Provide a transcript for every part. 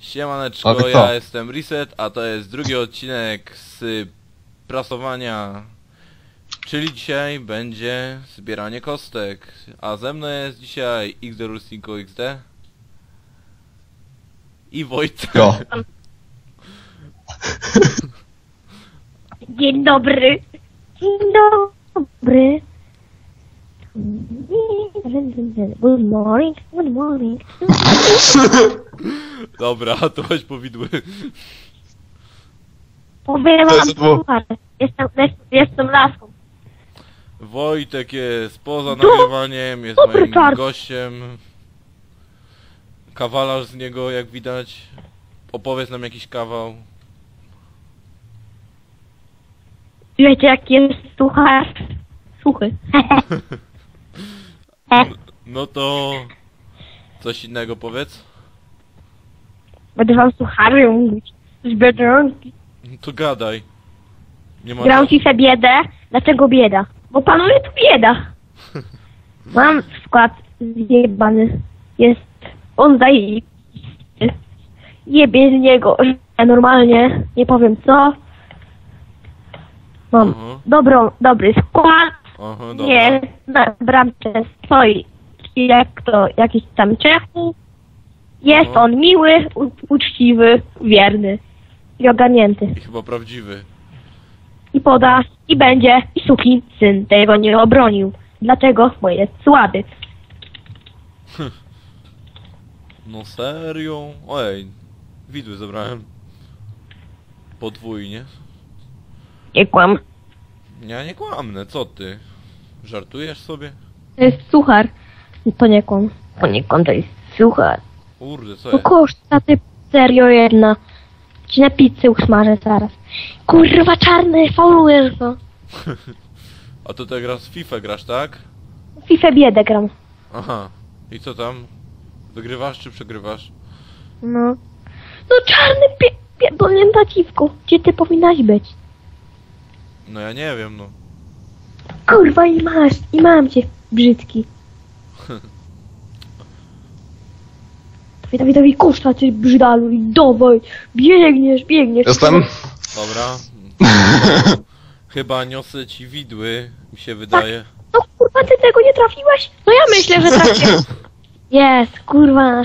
Siemaneczko, ja jestem Reset, a to jest drugi odcinek z prasowania. Czyli dzisiaj będzie zbieranie kostek. A ze mną jest dzisiaj XDRUSINKO XD i Wojtek. Jo. Dzień dobry. Dzień dobry. Good morning, good morning. Dobra, to chodź po widły. Powiem To wam, jest słuchaj, jestem, jestem, laską. Wojtek jest poza Do- nagrywaniem, jest dobry moim gościem. Kawalarz z niego, jak widać. Opowiedz nam jakiś kawał. Wiecie jak jest słuchacz? Słuchy. No to... Coś innego powiedz. Będę wam słuchaczy mówić. Z Biedronki. No to gadaj. Nie ma... Gram FIFA biedę. Dlaczego bieda? Bo panuje tu bieda. Mam skład zjebany. Jest... On daje... Jebie z niego, że normalnie, nie powiem co. Mam Aha, dobrą, dobry skład. aha, dobra. Nie, na bramce stoi jak to jakiś tam Czechu. Jest No. on miły, u- uczciwy, wierny i ogarnięty. I chyba prawdziwy. I poda, i będzie, i suki syn tego nie obronił. Dlatego, bo jest słaby. No serio? Ojej, widły zebrałem. Podwójnie. Nie kłam. Ja nie kłamnę, co ty? Żartujesz sobie? To jest suchar. To nie kłam. To nie kłam, to jest suchar. Kurde, co jest? koszta ty serio jedna. Ci na pizzę usmażę zaraz. Kurwa czarny, faulujesz go. A to ty grasz w FIFA grasz, tak? FIFA biedę gram. Aha. I co tam? Wygrywasz czy przegrywasz? No. No czarny pie... pierdolnięta dziwko. Gdzie ty powinnaś być? No ja nie wiem, no. Kurwa i masz, i mam cię, brzydki. Dawaj, dawaj, dawaj, koszta cię, brzydalu, i dawaj, biegniesz, biegniesz. Jestem? Dobra. Chyba niosę ci widły, mi się wydaje. No kurwa, ty tego nie trafiłeś? No ja myślę, że trafię. Jest, kurwa,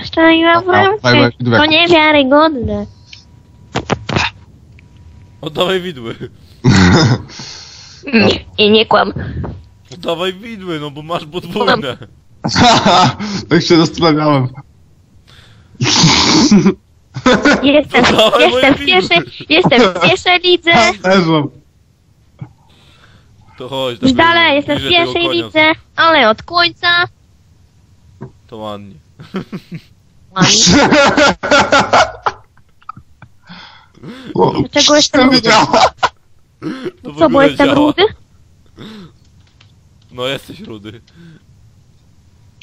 bramkę. łeb, widłek. To niewiarygodne. Oddawaj widły. I nie kłam. Oddawaj widły, no bo masz podwójne. tak się zastanawiałem. Jestem, jestem w pierwszej, jestem w pierwszej lidze. Leżą. To chodź. To dalej, jestem w pierwszej lidze, ale od końca. To ładnie. Dlaczego jestem rudy? To w Co, bo ogóle jestem działa. rudy? No jesteś rudy.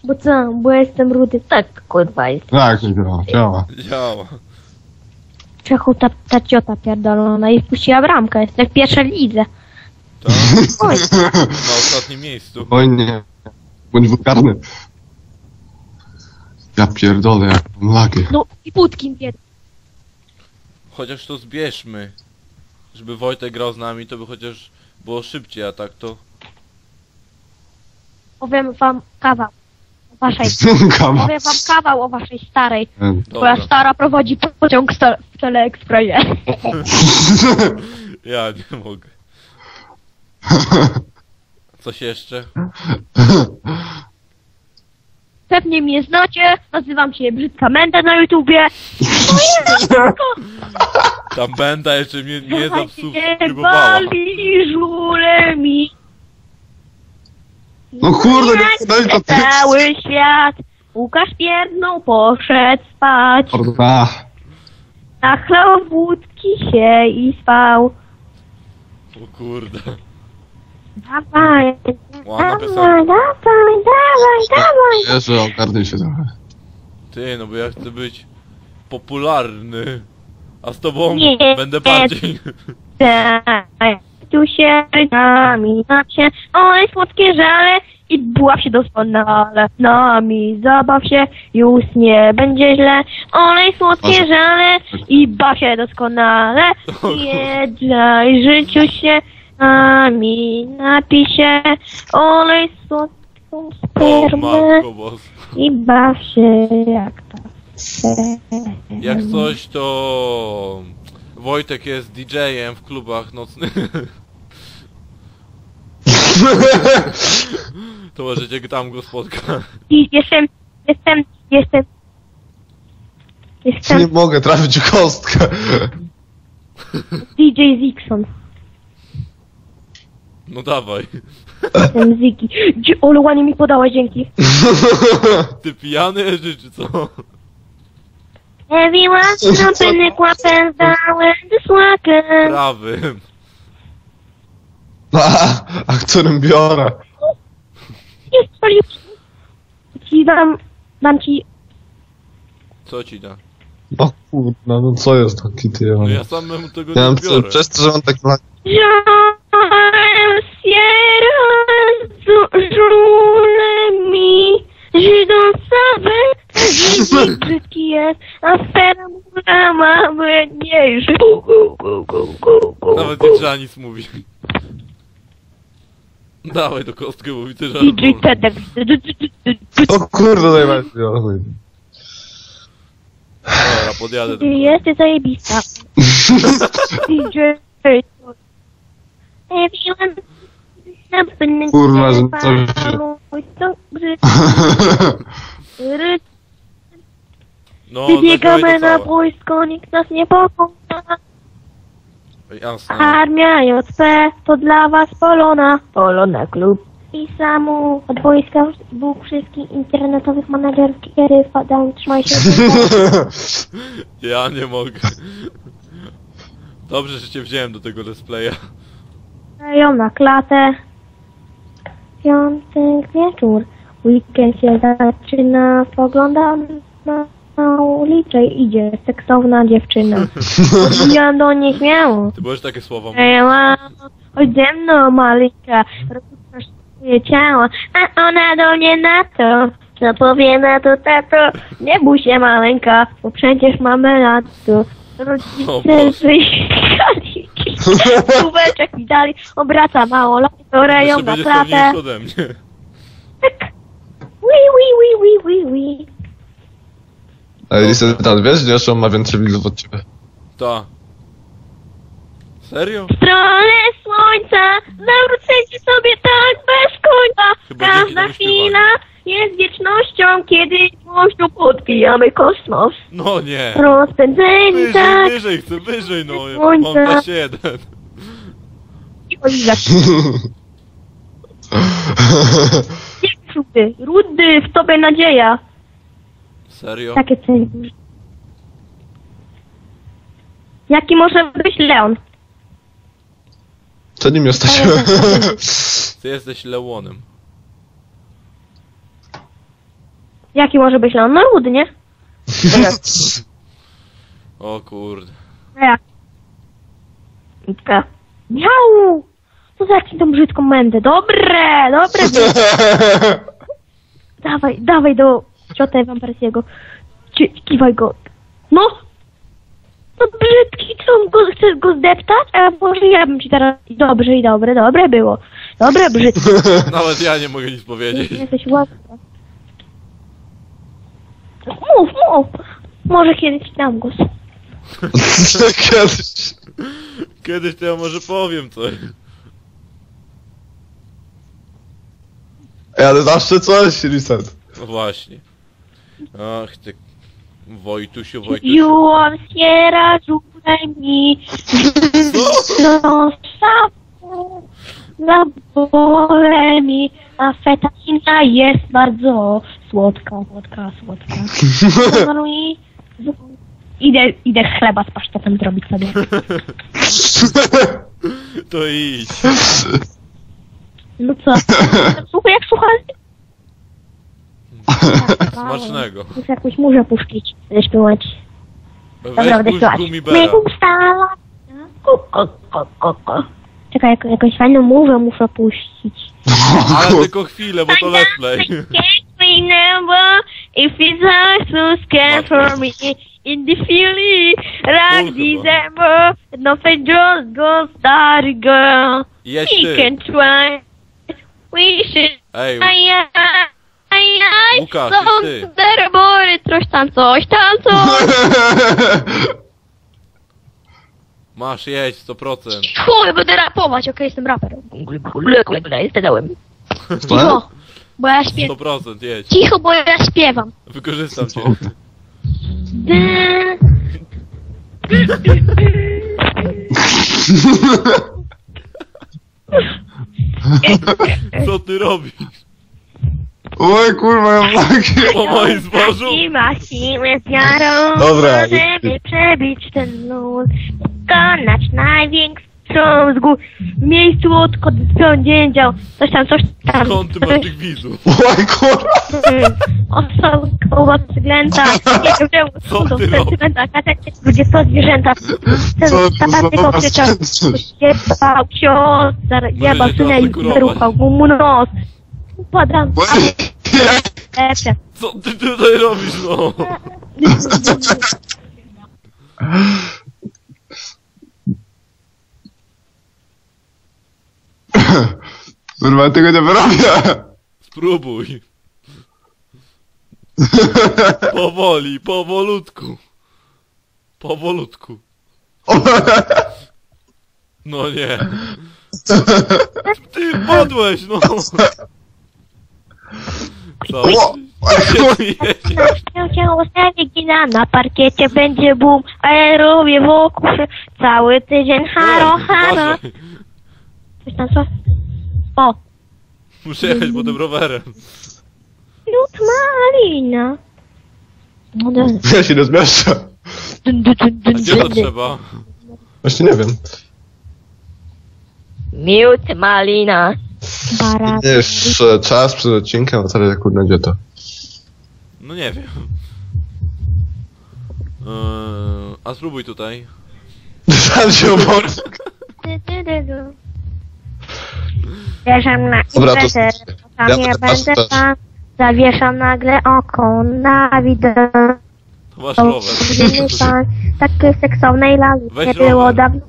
Bo co, bo jestem rudy. Tak, kurwa jest. Tak, działa, działa. Działa. Czechu ta, ta ciota pierdolona i wpuściła bramkę. Jestem w pierwszej lidze. Tak? Oj, Na ostatnim miejscu. Oj nie. Bądź wulgarny. Ja pierdolę, jak mam lagi. no i Putkin pierd... Chociaż to zbierzmy. Żeby Wojtek grał z nami, to by chociaż było szybciej, a tak to... Powiem wam kawał waszej... Kawa. Powiem wam kawał o waszej starej. Twoja Dobra. stara prowadzi pociąg sta- w teleekspresie. Ja nie mogę. Coś jeszcze? Pewnie mnie znacie, nazywam się Brzydka Menda na YouTubie. Tam Benda jeszcze mnie nie Nie zasubskrybowała. bali żulemi. No kurde, nie daj to Cały świat. Łukasz pierdnął, poszedł spać. Kurwa. Nachlał wódki się i spał. O kurde. Dawaj, Ładna dawaj, piosenka. dawaj, dawaj, dawaj. Jezu, ogarnij się trochę. Ty, no bo ja chcę być popularny. A z tobą Nie. będę bardziej. Dawaj, tu się nami, na się, słodkie żale i buław się doskonale. Nami zabaw się, już nie będzie źle, olej słodkie żale i baw się doskonale. Jedzaj życiu się, nami napij się, olej słodką spermę i baw się jak ta Jak coś to... Wojtek jest DJ-em w klubach nocnych. To możecie tam go spotkać. I jestem, jestem, jestem, Nie jestem mogę trafić w kostkę. DJ Zixon. No dawaj. Jestem Ole, ładnie mi podałeś, dzięki. Ty pijany czy, czy co? Everyone jumping up and down with the swagger. Prawym. A, a którym biorę? Jest palił. Ci dam, dam ci, Co ci da? No kurna, no co jest taki ty? No ja samemu tego Ja nie mam biorę. przez to, że mam tak na... Jean Sierra żule mi, Żydą sobie, brzydki jest, afera mura ma bledniejszy. Gu, gu, gu, gu, gu, gu, Nawet nie trzeba nic mówić. Dawaj do kostkę, bo widzę, że... DJ Tedek. O kurde, najbardziej. Dobra, podjadę do Jesteś zajebista. DJ Kurwa, że to No, Wybiegamy na wojsko, nikt nas nie pokona. Jasne. Armia JP to dla was Polona. Polona klub. I samu od wojska Bóg wszystkich internetowych menadżerów, kiedy wpadają, trzymaj się. Ja nie mogę. Dobrze, że cię wziąłem do tego let's playa. Dają na klatę. Piątek wieczór. Weekend się zaczyna. Spoglądam na, na ulicę. Idzie seksowna dziewczyna. Podbijam do niej śmiało. Ty możesz takie słowa mówić. Ela, chodź ze mną, malinka. Rozpuszczasz swoje ciało. A ona do mnie na to. Co powie na to tato? Nie bój się, maleńka, bo przecież mamy lato. O Rodzice wyjechali. Kubeczek mi dali, obraca mało lat, reją Jeszcze na klatę. Tak. Wi, wi, wi. Ej, Lisetan, wiesz, że on ma więcej widzów od ciebie? Ta. Serio? W stronę słońca, zawrócę ci sobie tak bez końca. Chyba dzięki Każda temu chwila jest wiecznością, kiedy głośno podbijamy kosmos. No nie. Rozpędzeni Wyżej, tak. wyżej, chcę wyżej, no. Ja Słońce. Mam 21. Oj, jak rudy, rudy, w tobie nadzieja. Serio? Takie ceny. Jaki może być Leon? To nim jesteś. Ty jesteś Leonem. Jaki może być Leon? No rudy, nie? O kurde. A jak? Nitka. Miau! No zacznij tą brzydką mędę. Dobre, dobre. dawaj, dawaj do ciotę Wampersiego. Ci- Kiwaj go. No! No brzydki, co go, chcesz go zdeptać? A może ja bym ci teraz... Dobrze i dobre, dobre było. Dobre, brzydki. Nawet ja nie mogę nic powiedzieć. Jesteś ładny. Mów, mów. Może kiedyś ci dam głos. Kiedyś. Kiedyś to ja może powiem coś. Ej, ale zawsze coś, Liset. No właśnie. Ach ty... Wojtusiu, Wojtusiu. Juon Sierra, żułaj mi. No, sapu. Zabole mi. A fetamina jest bardzo słodka, słodka, słodka. No i... Idę, idę chleba z pasztetem zrobić sobie. To idź. No co? Słuchaj, jak słuchaj. Smacznego. Muszę jakąś murzę puszczyć, zaśpiewać. Dobra, Weź będę puść śpiewać. gumibera. My ustala. Ko, ko, ko, ko. Czekaj, jak, jakąś fajną mowę muszę puścić. Ale tylko chwilę, bo to let's play. If it's us who scared for me in the feeling like. December. Nothing just goes starry girl. Jedź We can try. We should. Ej, Aj. Łukasz, Są ty. derbory, coś tam, coś tam, coś. masz jedź 100%. Chuj, będę rapować, okej, jestem raperem. Zdałem. Cicho, bo ja śpiewam. 100% jedź. Cicho, bo ja śpiewam. Wykorzystam cię. Co ty robisz? Oj kurwa, ja flagi. Po moim zbożu? I ma siłę z wiarą, Dobra, żeby przebić ten lód, dokonać największą zgód. W miejscu odkąd dzień dział, coś tam, coś tam. Skąd ty masz tych widzów? Oj kurwa. Mm, Osoba przeglęta, nie wiem Co ty sentymental, gdzie są zwierzęta. Ten Co ty za nonsens? jebał ksiądz, jebał synę i wyruchał mu nos. Upadam, lepsze. Co ty tutaj robisz, no? Kurwa, tego nie wyrobię. Spróbuj. Powoli, powolutku. Powolutku. No nie. Ty padłeś, no. Co? O, Gdzie ty jedziesz? Cię ciało gina na parkiecie będzie boom, a ja robię wokół cały tydzień haro, haro. Coś tam co? O, Muszę jechać po tym rowerem. lód malina. No dobra. Ja się nie zmieszczę. Dun, dun, dun, A gdzie to trzeba? Właśnie nie wiem. Miód malina. Bara. Jeszcze czas przed odcinkiem, a teraz kurde gdzie to? No nie wiem. Eee, a spróbuj tutaj. Sam się dy. Wierzam na Dobra, to- imprezę, tam ja nie będę tam. Zawieszam nagle oko na widok. To masz rower. Pan takiej seksownej lali Weź nie było rower. dawno.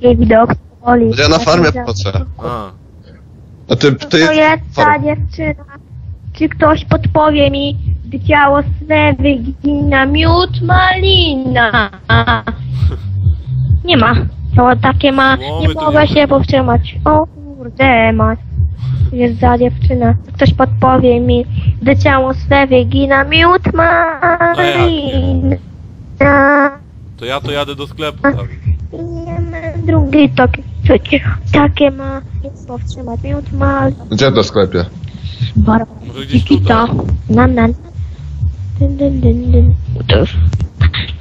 Jej widok boli. Ja na farmie pracę. A, A ty, To ty... jest ta dziewczyna. Czy ktoś podpowie mi, gdy ciało swe wygina miód malina? Nie ma. To takie ma. Nie to mogę nie- się powstrzymać. O kurde, ma. Jest za dziewczyna. Ktoś podpowie mi, gdy ciało swe wygina miód malina. to ja to jadę do sklepu, tak. Nie drugi takie, takie, takie ma. Powstrzymać miód malina. Gdzie to w sklepie? Tutaj. Nan, nan. Dyn, dyn, dyn, dyn. To już.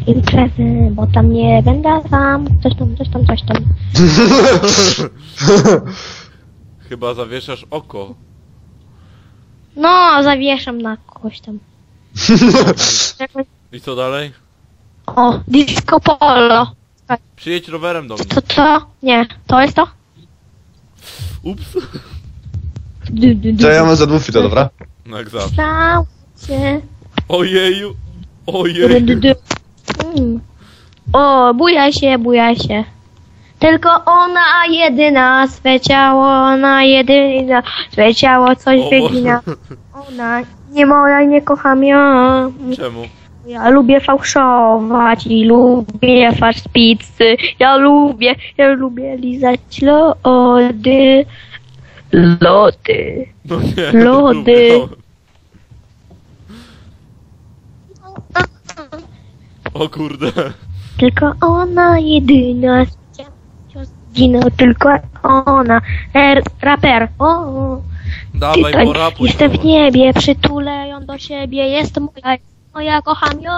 Imprezy, bo tam nie będę sam. Coś tam, coś tam, coś tam. Chyba zawieszasz oko. No, zawieszam na kogoś tam. I co dalej? O, disco polo. Przyjedź rowerem do mnie. To co? Nie, to jest to? Ups. To ja mam za dwóch to dobra? No jak zawsze. Stał się. Ojeju. Ojeju. Mm. O, bujaj się, bujaj się. Tylko ona jedyna, swe ciało, ona jedyna, swe ciało coś O wygina. Ona nie moja, nie kocham ją. Czemu? Ja lubię fałszować i lubię farsz z pizzy. Ja lubię, ja lubię lizać lody. Lody. No nie. Lody. O kurde. Tylko ona jedyna. Zginął tylko ona. Er, raper. O. Dawaj, Tutaj porapuj. jestem w niebie, przytulę ją do siebie. Jest moja, moja kocham ją.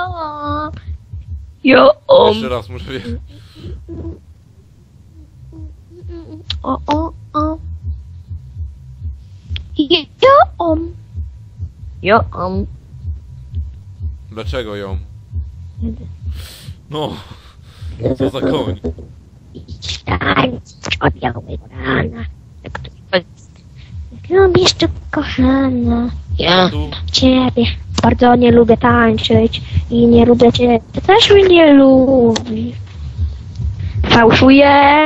Ją. Jeszcze raz muszę wie... O, o, o. Jo, Jo, Dlaczego ją? No. Co za koń. Od białego rana. Lubisz tu kochana. Ja ciebie bardzo nie lubię tańczyć i nie lubię cię. Ty też mnie nie lubisz. Fałszuję.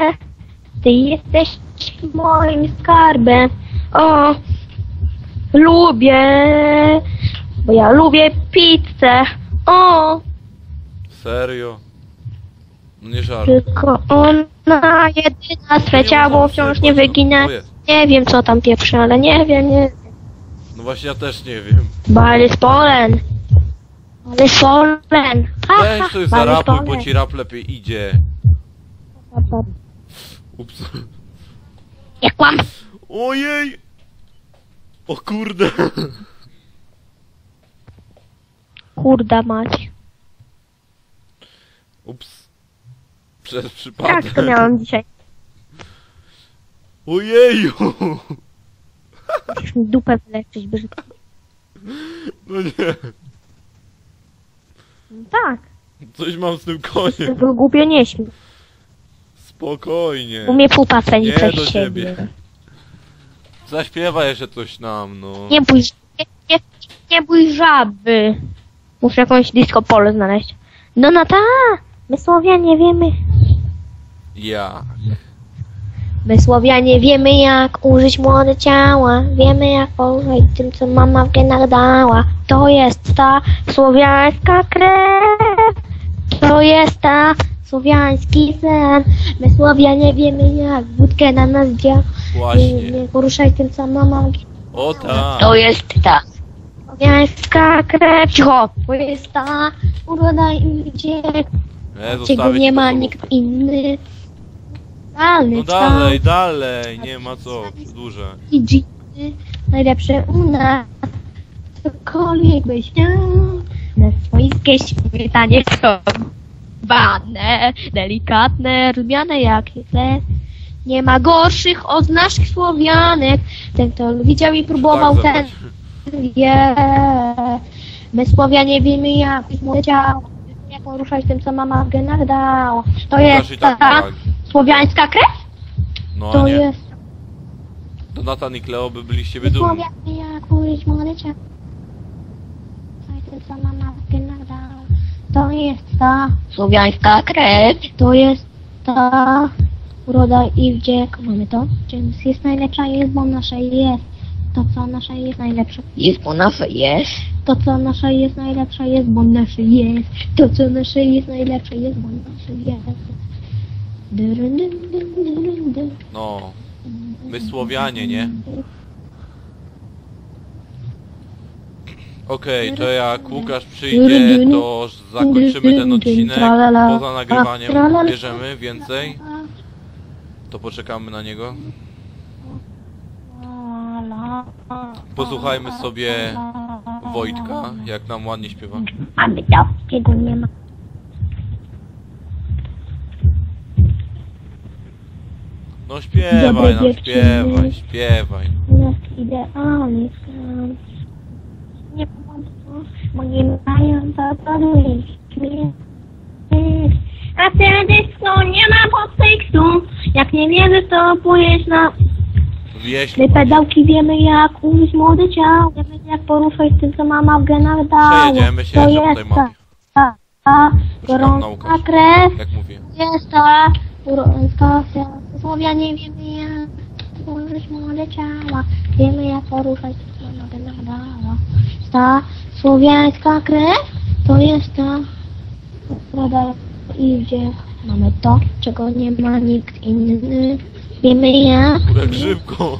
Ty jesteś moim skarbem. O, lubię. Bo ja lubię pizzę. O, serio? Nie żart. tylko ona jedyna swe ciało wciąż nie wygina. Nie wiem co tam pieprzy, ale nie wiem, nie No właśnie ja też nie wiem. Bali z Polen. Bali z Polen. Ha, Weź ha, Bali z zarapuj, bo ci rap lepiej idzie. Ups. Nie kłam. Ojej! O kurde! Kurda mać. Ups. Przez przypadek. to miałam dzisiaj? Ojeju! Musisz mi dupę wyleczyć brzydko. No nie. No tak. Coś mam z tym koniem. Tylko głupio nie śmiej. Spokojnie. Umie pupa ceni Nie przez do siebie. ciebie. Zaśpiewaj jeszcze coś nam, no. Nie bój, nie, nie, nie bój żaby. Muszę jakąś disco polo znaleźć. No no ta, my Słowianie wiemy. Ja. My Słowianie wiemy jak użyć młode ciała. Wiemy jak poruszać tym, co mama w genach dała. To jest ta słowiańska krew. To jest ta słowiański sen. My Słowianie wiemy jak wódkę na nas działa. Właśnie. Nie poruszaj tym, co mama w O tak. To jest ta słowiańska krew. Cicho. To jest ta uroda i Czego nie ma nikt inny. Dalej, No dalej, dalej, nie ma co, przedłużę. i dżiny, najlepsze u nas. Cokolwiek byś miał, na swoiskie śmietanie bane, delikatne, rumiane jak chleb. Nie ma gorszych od naszych Słowianek. Ten, kto widział i próbował, Tak, ten wie. My Słowianie wiemy, jak moje ciało, jak poruszać tym, co mama w genach dała. To Łukasz jest i tak ta tak. Słowiańska krew? No To nie. jest Donatan i Kleo by byli z ciebie dumni. Słowianie, jak co mama genach dała. To jest ta słowiańska krew. To jest ta uroda i wdziek. Mamy to? Czym jest najlepsza jest, bo nasze jest. To, co nasze jest najlepsze. Jest, bo nasze jest. To, co nasze jest najlepsze jest, bo nasze jest. To, co nasze jest najlepsze jest, bo nasze jest. No. My Słowianie, nie? Okej, to jak Łukasz przyjdzie, to zakończymy ten odcinek. Poza nagrywaniem bierzemy więcej. To poczekamy na niego. Posłuchajmy sobie Wojtka, jak nam ładnie śpiewa. A Bydowskiego nie ma. No śpiewaj dziewczyny. śpiewaj, śpiewaj. Nas idealny skan. Nie pomogą, bo nie mają zapadłych A teledysko nie ma podtekstu. Jak nie wiesz, to pójdziesz na... Wieś, My pedałki wiemy jak użyć młode ciało. Wiemy jak poruszać tym, co mama w genach dała. Przejedziemy się To jeszcze jest ta, ta, ta gorąca krew. jak mówię. Jest ta urąska Słowianie wiemy jak użyć młode ciała. Wiemy jak poruszać co nogę nadała. Ta słowiańska krew to jest ta uroda i gdzie mamy to, czego nie ma nikt inny. Wiemy jak. Grzybko.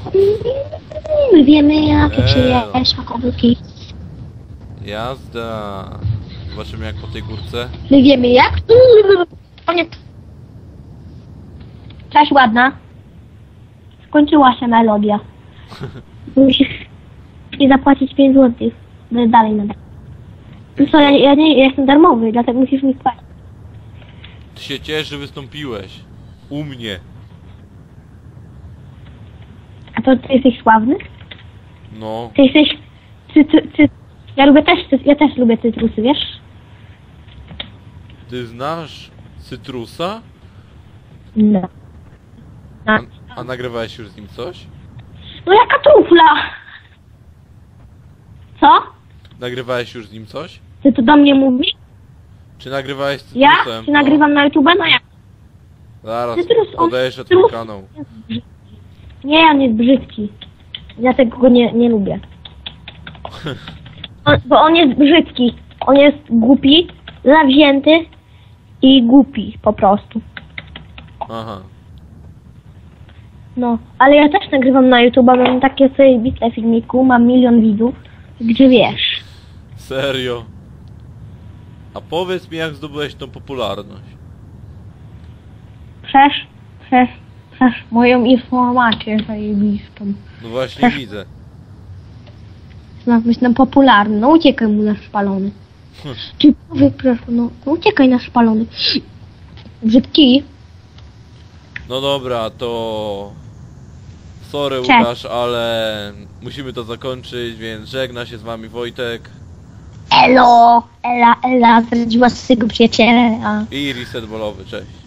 My wiemy jak Eee. przyjesz hakowyki. Jazda. Zobaczymy jak po tej górce. My wiemy jak. Koniec. Cześć ładna. Skończyła się melodia. Musisz zapłacić 5 zł. Będę dalej nadal. No co, ja, ja nie ja jestem darmowy, dlatego musisz mi spłacić. Ty się ciesz, że wystąpiłeś. U mnie. A to ty jesteś sławny? No. Ty jesteś... Ty, ty, ty, ja lubię też, ja też lubię cytrusy, wiesz? Ty znasz cytrusa? No. A, a nagrywałeś już z nim coś? No jaka trufla? Co? Nagrywałeś już z nim coś? Ty to do mnie mówisz? Czy nagrywałeś z Ja? Czy nagrywam na YouTube? No jak? Zaraz, on- podejeżdżę twój Cytrus- kanał. Nie, on jest brzydki. Dlatego go nie, nie lubię. On, bo on jest brzydki. On jest głupi, zawzięty i głupi po prostu. Aha. No, ale ja też nagrywam na YouTube, mam takie sobie bitne filmiku, mam milion widzów, gdzie wiesz. Serio? A powiedz mi, jak zdobyłeś tą popularność? Przez, przez, przez moją informację zajebistą. No właśnie widzę. Ma być nam popularny, no uciekaj mu nasz spalony. Czy powie, proszę, no, no uciekaj nasz spalony. Brzydki, No dobra, to... Sorry Cześć. Łukasz, ale musimy to zakończyć, więc żegna się z wami Wojtek elo, Ela, Ela zdradziła swojego przyjaciela. i reset bolowy, cześć.